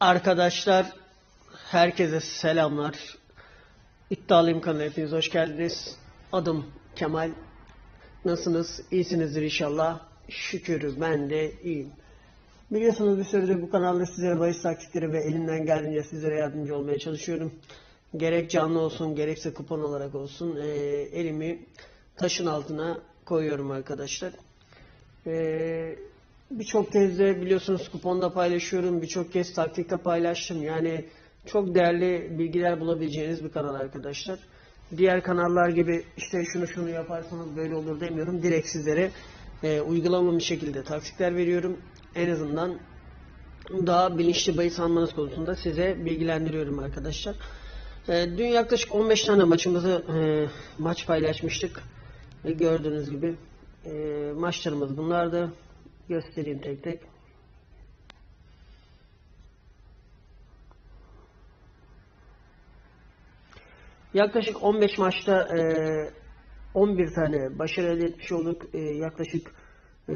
Arkadaşlar herkese selamlar. İddialıyım kanalına hepiniz hoş geldiniz. Adım Kemal. Nasılsınız? İyisinizdir inşallah. Şükür ben de iyiyim. Biliyorsunuz bir süredir bu kanalda sizlere bahis taktikleri ve elimden geldiğince sizlere yardımcı olmaya çalışıyorum. Gerek canlı olsun gerekse kupon olarak olsun eee, elimi taşın altına koyuyorum arkadaşlar. Eee Birçok kez de biliyorsunuz kuponda paylaşıyorum. Birçok kez taktikte paylaştım. Yani çok değerli bilgiler bulabileceğiniz bir kanal arkadaşlar. Diğer kanallar gibi işte şunu şunu yaparsanız böyle olur demiyorum. Direkt sizlere e, uygulamalı bir şekilde taktikler veriyorum. En azından daha bilinçli bahis almanız konusunda size bilgilendiriyorum arkadaşlar. E, dün yaklaşık 15 tane maçımızı e, maç paylaşmıştık. Ve gördüğünüz gibi e, maçlarımız bunlardı. Göstereyim tek tek. Yaklaşık 15 maçta e, 11 tane başarı elde etmiş olduk. E, yaklaşık e,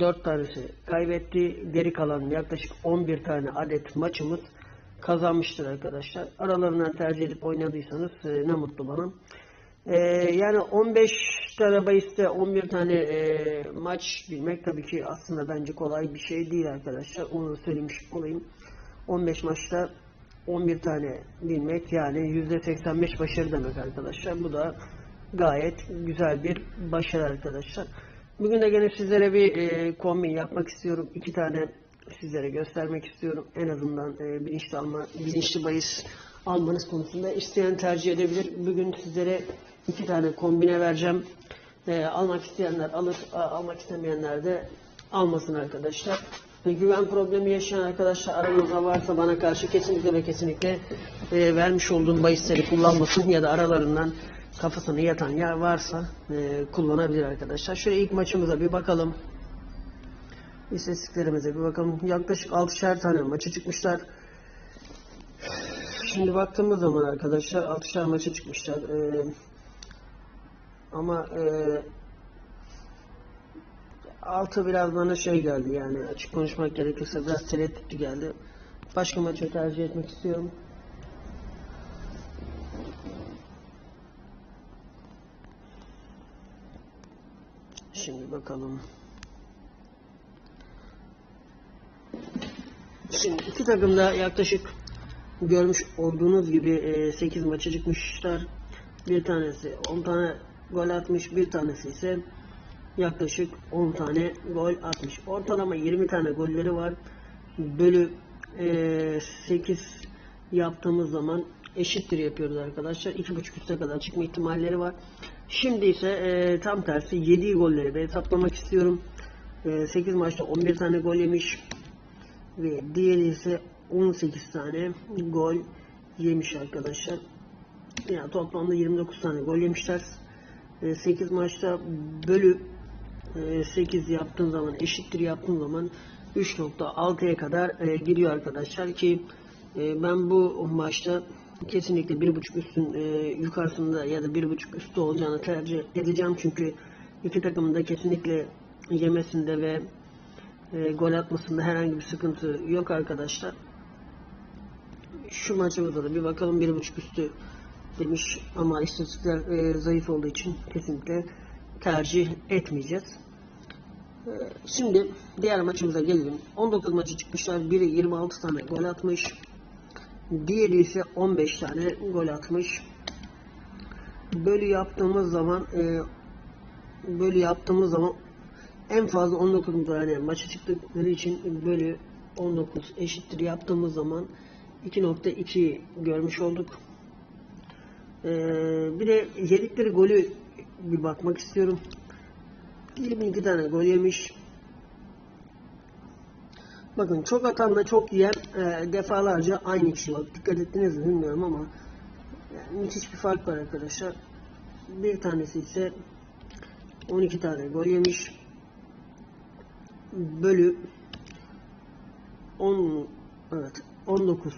4 tanesi kaybetti. Geri kalan yaklaşık 11 tane adet maçımız kazanmıştır arkadaşlar. Aralarından tercih edip oynadıysanız e, ne mutlu bana. E, yani 15 tane bahiste 11 tane e, maç bilmek tabii ki aslında bence kolay bir şey değil arkadaşlar. Onu söylemiş olayım. 15 maçta 11 tane bilmek yani %85 başarı demek arkadaşlar. Bu da gayet güzel bir başarı arkadaşlar. Bugün de gene sizlere bir e, kombin yapmak istiyorum. İki tane sizlere göstermek istiyorum. En azından e, bilinçli alma, bilinçli bahis almanız konusunda isteyen tercih edebilir. Bugün sizlere iki tane kombine vereceğim. E, almak isteyenler alır, almak istemeyenler de almasın arkadaşlar. Ve güven problemi yaşayan arkadaşlar aranızda varsa bana karşı kesinlikle ve kesinlikle e, vermiş olduğum bahisleri kullanmasın ya da aralarından kafasını yatan yer varsa e, kullanabilir arkadaşlar. Şöyle ilk maçımıza bir bakalım. İstatistiklerimize bir bakalım. Yaklaşık 6'şer tane maça çıkmışlar. Şimdi baktığımız zaman arkadaşlar 6'şer maça çıkmışlar. Ee, ama e, altı biraz bana şey geldi yani açık konuşmak gerekirse biraz tereddütlü geldi. Başka maçı tercih etmek istiyorum. Şimdi bakalım. Şimdi iki takım da yaklaşık görmüş olduğunuz gibi 8 maça çıkmışlar. Bir tanesi 10 tane gol atmış, bir tanesi ise yaklaşık 10 tane gol atmış. Ortalama 20 tane golleri var. Bölü 8 yaptığımız zaman eşittir yapıyoruz arkadaşlar. 2.5 üste kadar çıkma ihtimalleri var. Şimdi ise e, tam tersi 7 golleri ben hesaplamak istiyorum. E, 8 maçta 11 tane gol yemiş ve diğeri ise 18 tane gol yemiş arkadaşlar. Yani toplamda 29 tane gol yemişler. E, 8 maçta bölü e, 8 yaptığın zaman eşittir yaptığın zaman 3.6'ya kadar e, gidiyor arkadaşlar ki e, ben bu maçta kesinlikle 1.5 üstün e, yukarısında ya da 1.5 üstü olacağını tercih edeceğim çünkü iki takımın da kesinlikle yemesinde ve e, gol atmasında herhangi bir sıkıntı yok arkadaşlar. Şu maçımıza da bir bakalım 1.5 üstü demiş ama istatistikler e, zayıf olduğu için kesinlikle tercih etmeyeceğiz. E, Şimdi diğer maçımıza gelelim. 19 maçı çıkmışlar. Biri 26 tane gol atmış. Diğeri ise 15 tane gol atmış. Bölü yaptığımız zaman e, bölü yaptığımız zaman en fazla 19 tane maça çıktıkları için bölü 19 eşittir yaptığımız zaman 2.2 görmüş olduk. Ee, bir de yedikleri golü bir bakmak istiyorum. 22 tane gol yemiş. Bakın çok atanla çok yiyen e, defalarca aynı kişi. Bak, dikkat ettiniz mi bilmiyorum ama yani müthiş bir fark var arkadaşlar. Bir tanesi ise 12 tane gol yemiş. Bölü 10 evet 19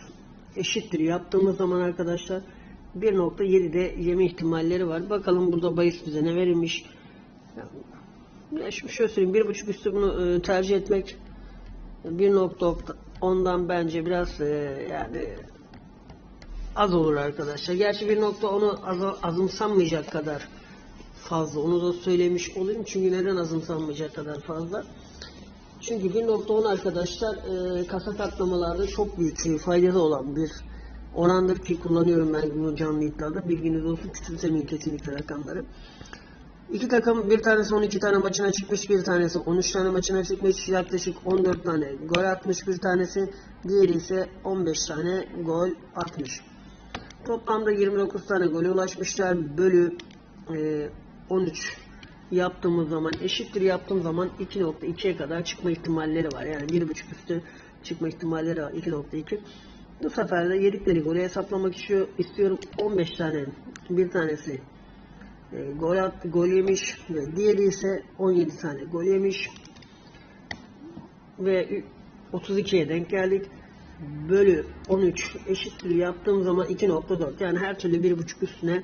eşittir yaptığımız zaman arkadaşlar 1.7'de yeme ihtimalleri var. Bakalım burada bahis bize ne verilmiş. Ya, şimdi şöyle söyleyeyim 1.5 üstü bunu e, tercih etmek 1.10'dan bence biraz e, yani az olur arkadaşlar. Gerçi 1.10'u az, azımsanmayacak kadar fazla. Onu da söylemiş olayım. Çünkü neden azımsanmayacak kadar fazla? Çünkü 1.10 arkadaşlar e, kasa katlamalarda çok büyük e, faydası olan bir orandır ki kullanıyorum ben bunu canlı iddiada. Bilginiz olsun küçümsemeyin kesinlikle rakamları. İki takım bir tanesi 12 tane maçına çıkmış, bir tanesi 13 tane maçına çıkmış, yaklaşık 14 tane gol atmış bir tanesi, diğeri ise 15 tane gol atmış. Toplamda 29 tane gole ulaşmışlar. Bölü e, 13 yaptığımız zaman eşittir yaptığım zaman 2.2'ye kadar çıkma ihtimalleri var. Yani 1.5 üstü çıkma ihtimalleri var 2.2. Bu sefer de yedikleri golü hesaplamak istiyor- istiyorum. 15 tane bir tanesi e, gol, at, gol yemiş ve diğeri ise 17 tane gol yemiş ve ü- 32'ye denk geldik. Bölü 13 eşittir yaptığım zaman 2.4 yani her türlü 1.5 üstüne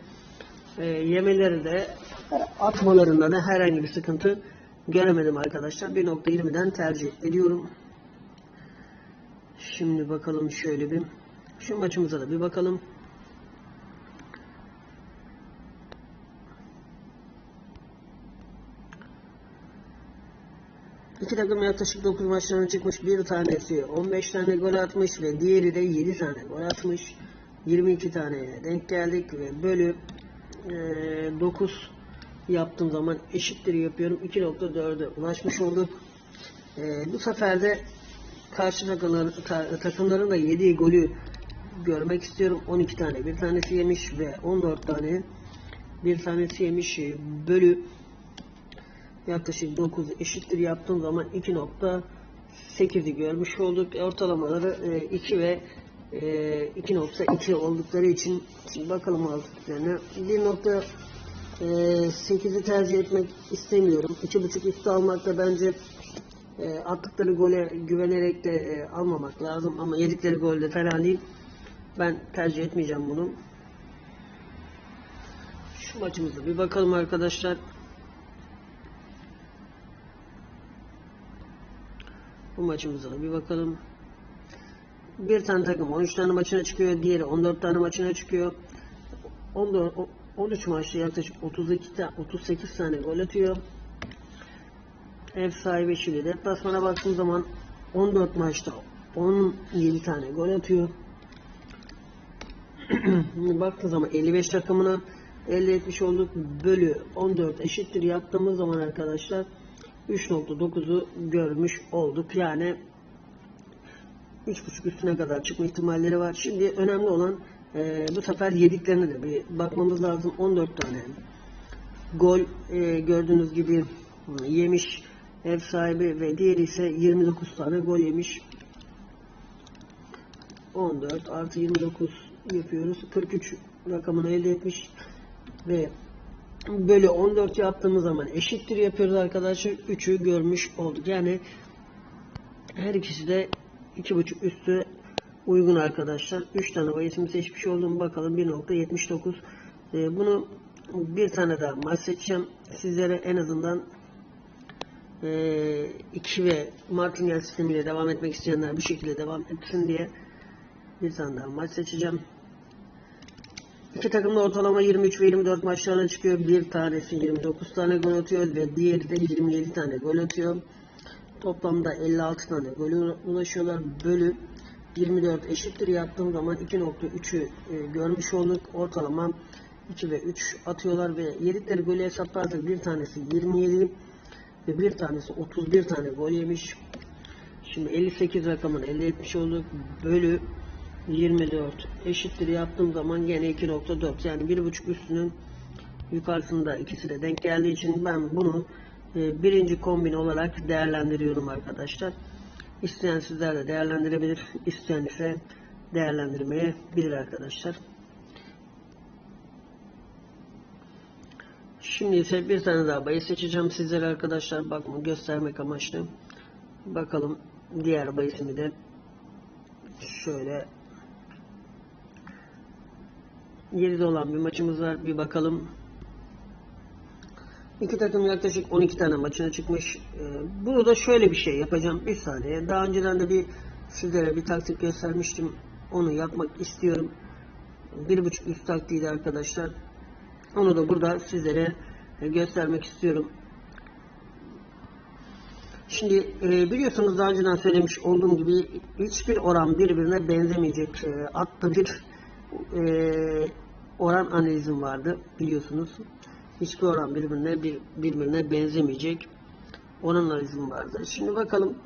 e, yemeleri de atmalarında da herhangi bir sıkıntı göremedim arkadaşlar. 1.20'den tercih ediyorum. Şimdi bakalım şöyle bir şu maçımıza da bir bakalım. İki takım yaklaşık 9 maçlarına çıkmış. Bir tanesi 15 tane gol atmış ve diğeri de 7 tane gol atmış. 22 taneye denk geldik ve bölü e, 9 yaptığım zaman eşittir yapıyorum. 2.4'e ulaşmış olduk. E, bu sefer de karşı takımların, ta- takımların da yediği golü görmek istiyorum. 12 tane bir tanesi yemiş ve 14 tane bir tanesi yemiş E, bölü yaklaşık 9 eşittir yaptığım zaman 2.8'i görmüş olduk. Ortalamaları e, 2 ve e, 2.2 oldukları için şimdi bakalım aldıklarına 1.8'i tercih etmek istemiyorum. 2.5 üstü almak da bence e, attıkları gole güvenerek de e, almamak lazım ama yedikleri gol de fena değil. Ben tercih etmeyeceğim bunu. Şu maçımıza bir bakalım arkadaşlar. Bu maçımıza bir bakalım. Bir tane takım 13 tane maçına çıkıyor, diğeri 14 tane maçına çıkıyor. 14 o- 13 maçta yaklaşık 32 ta- 38 tane gol atıyor. Ev sahibi Şili. Deplasmana baktığım zaman 14 maçta 17 tane gol atıyor. Baktığım zaman 55 takımına elde etmiş olduk. Bölü 14 eşittir yaptığımız zaman arkadaşlar 3.9'u görmüş olduk. Yani 3.5 üstüne kadar çıkma ihtimalleri var. Şimdi önemli olan e, bu sefer yediklerine de bir bakmamız lazım. 14 tane gol e, gördüğünüz gibi yemiş ev sahibi ve diğeri ise 29 tane gol yemiş. 14 artı 29 yapıyoruz. 43 rakamını elde etmiş ve böyle 14 yaptığımız zaman eşittir yapıyoruz arkadaşlar. 3'ü görmüş olduk. Yani her ikisi de 2.5 üstü uygun arkadaşlar. 3 tane bayisimi seçmiş oldum. Bakalım 1.79. Ee, bunu bir tane daha maç seçeceğim. Sizlere en azından 2 ve martingale sistemiyle devam etmek isteyenler bu şekilde devam etsin diye bir tane daha maç seçeceğim. İki takım da ortalama 23 ve 24 maçlarına çıkıyor. Bir tanesi 29 tane gol atıyor ve diğeri de 27 tane gol atıyor. Toplamda 56 tane gol ulaşıyorlar. Bölü 24 eşittir yaptığım zaman 2.3'ü e, görmüş olduk. Ortalama 2 ve 3 atıyorlar ve yedikleri golü hesaplarsak bir tanesi 27 ve bir tanesi 31 tane gol yemiş. Şimdi 58 rakamını elde etmiş olduk. Bölü 24 eşittir yaptığım zaman gene 2.4 yani 1.5 üstünün yukarısında ikisi de denk geldiği için ben bunu e, birinci kombin olarak değerlendiriyorum arkadaşlar. İsteyen sizler de değerlendirebilir. isteyen ise değerlendirmeye bilir arkadaşlar. Şimdi ise bir tane daha bayı seçeceğim sizlere arkadaşlar. Bakma göstermek amaçlı. Bakalım diğer bayısını de şöyle 7'de olan bir maçımız var. Bir bakalım. İki takım yaklaşık 12 tane maçına çıkmış. Ee, Burada şöyle bir şey yapacağım bir saniye. Daha önceden de bir sizlere bir taktik göstermiştim. Onu yapmak istiyorum. Bir buçuk üst taktiğiydi arkadaşlar. Onu da burada sizlere e, göstermek istiyorum. Şimdi e, biliyorsunuz daha önceden söylemiş olduğum gibi hiçbir oran birbirine benzemeyecek. E, Atta bir oran analizim vardı biliyorsunuz. Hiçbir oran birbirine bir, birbirine benzemeyecek oran analizim vardı. Şimdi bakalım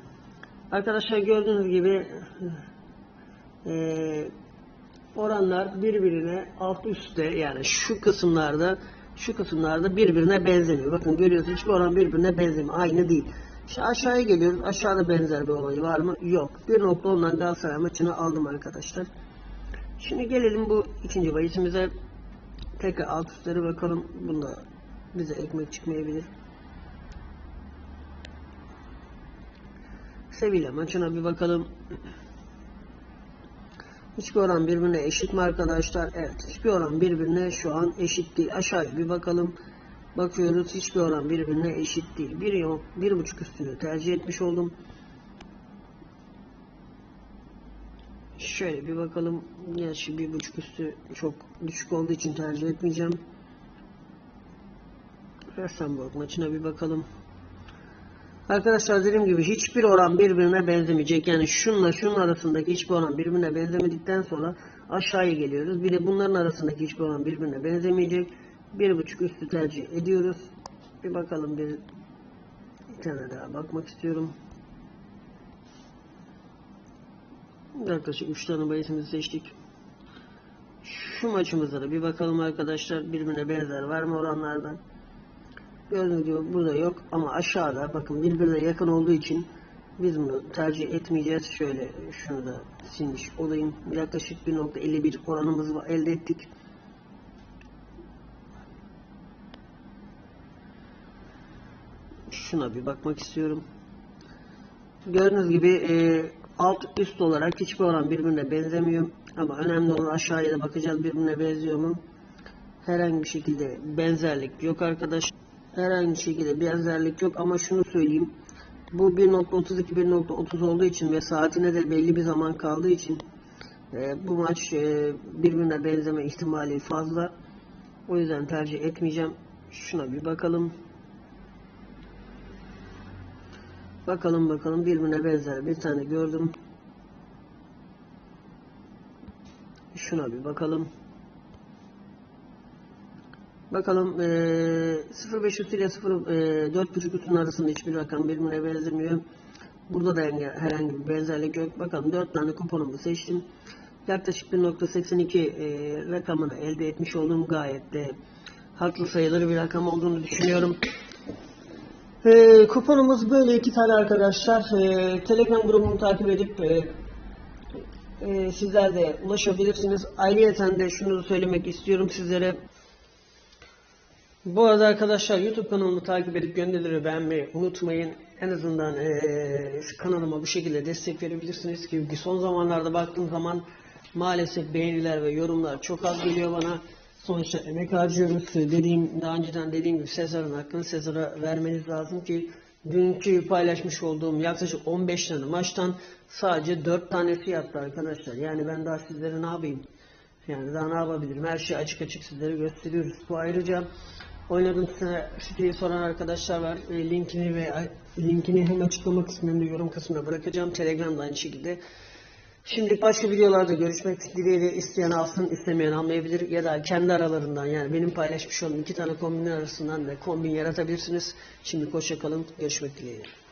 arkadaşlar gördüğünüz gibi oranlar birbirine alt üstte yani şu kısımlarda şu kısımlarda birbirine benzemiyor. Bakın görüyorsunuz hiçbir oran birbirine benzemiyor. Aynı değil. Şimdi aşağıya geliyoruz. Aşağıda benzer bir olay var mı? Yok. 1.10'dan Galatasaray maçını aldım arkadaşlar. Şimdi gelelim bu ikinci bahisimize. Tekrar alt üstleri bakalım. Bunda bize ekmek çıkmayabilir. Sevilla maçına bir bakalım. Hiçbir oran birbirine eşit mi arkadaşlar? Evet. Hiçbir oran birbirine şu an eşit değil. Aşağıya bir bakalım. Bakıyoruz. Hiçbir oran birbirine eşit değil. Bir, yok, bir buçuk üstünü tercih etmiş oldum. Şöyle bir bakalım. Gerçi bir buçuk üstü çok düşük olduğu için tercih etmeyeceğim. Rosenborg maçına bir bakalım. Arkadaşlar dediğim gibi hiçbir oran birbirine benzemeyecek. Yani şunla şunun arasındaki hiçbir oran birbirine benzemedikten sonra aşağıya geliyoruz. Bir de bunların arasındaki hiçbir oran birbirine benzemeyecek. Bir buçuk üstü tercih ediyoruz. Bir bakalım bir, bir tane daha bakmak istiyorum. Yaklaşık 3 tane bahisimizi seçtik. Şu maçımızda da bir bakalım arkadaşlar birbirine benzer var mı oranlardan. Gördüğünüz gibi burada yok ama aşağıda bakın birbirine yakın olduğu için biz bunu tercih etmeyeceğiz. Şöyle şunu da silmiş olayım. Yaklaşık 1.51 oranımızı elde ettik. Şuna bir bakmak istiyorum. Gördüğünüz gibi e, alt üst olarak hiçbir oran birbirine benzemiyor. Ama önemli olan aşağıya da bakacağız birbirine benziyor mu? Herhangi bir şekilde benzerlik yok arkadaş. Herhangi bir şekilde benzerlik yok ama şunu söyleyeyim. Bu 1.32 1.30 olduğu için ve saatine de belli bir zaman kaldığı için e, bu maç e, birbirine benzeme ihtimali fazla. O yüzden tercih etmeyeceğim. Şuna bir bakalım. Bakalım bakalım birbirine benzer bir tane gördüm. Şuna bir bakalım. Bakalım e, 0.500 ile 0 e, 4.5 üstün arasında hiçbir rakam birbirine benzemiyor. Burada da herhangi bir benzerlik yok. Bakalım 4 tane kuponumu seçtim. Yaklaşık 1.82 e, rakamını elde etmiş olduğum gayet de haklı sayılır bir rakam olduğunu düşünüyorum. E, kuponumuz böyle iki tane arkadaşlar. E, Telegram grubunu takip edip e, e, sizler de ulaşabilirsiniz. Ayrıca de şunu söylemek istiyorum sizlere. Bu arada arkadaşlar YouTube kanalımı takip edip gönderileri beğenmeyi unutmayın. En azından eee, kanalıma bu şekilde destek verebilirsiniz ki son zamanlarda baktığım zaman maalesef beğeniler ve yorumlar çok az geliyor bana. Sonuçta emek harcıyoruz. Dediğim, daha önceden dediğim gibi Sezar'ın hakkını Sezar'a vermeniz lazım ki dünkü paylaşmış olduğum yaklaşık 15 tane maçtan sadece 4 tanesi yattı arkadaşlar. Yani ben daha sizlere ne yapayım? Yani daha ne yapabilirim? Her şeyi açık açık sizlere gösteriyoruz. Bu ayrıca oynadığım site, siteyi soran arkadaşlar var. E, linkini ve linkini hem açıklama kısmında yorum kısmına bırakacağım. Telegram'da aynı şekilde. Şimdi başka videolarda görüşmek dileğiyle isteyen alsın, istemeyen almayabilir ya da kendi aralarından yani benim paylaşmış olduğum iki tane kombinin arasından da kombin yaratabilirsiniz. Şimdi hoşça görüşmek dileğiyle.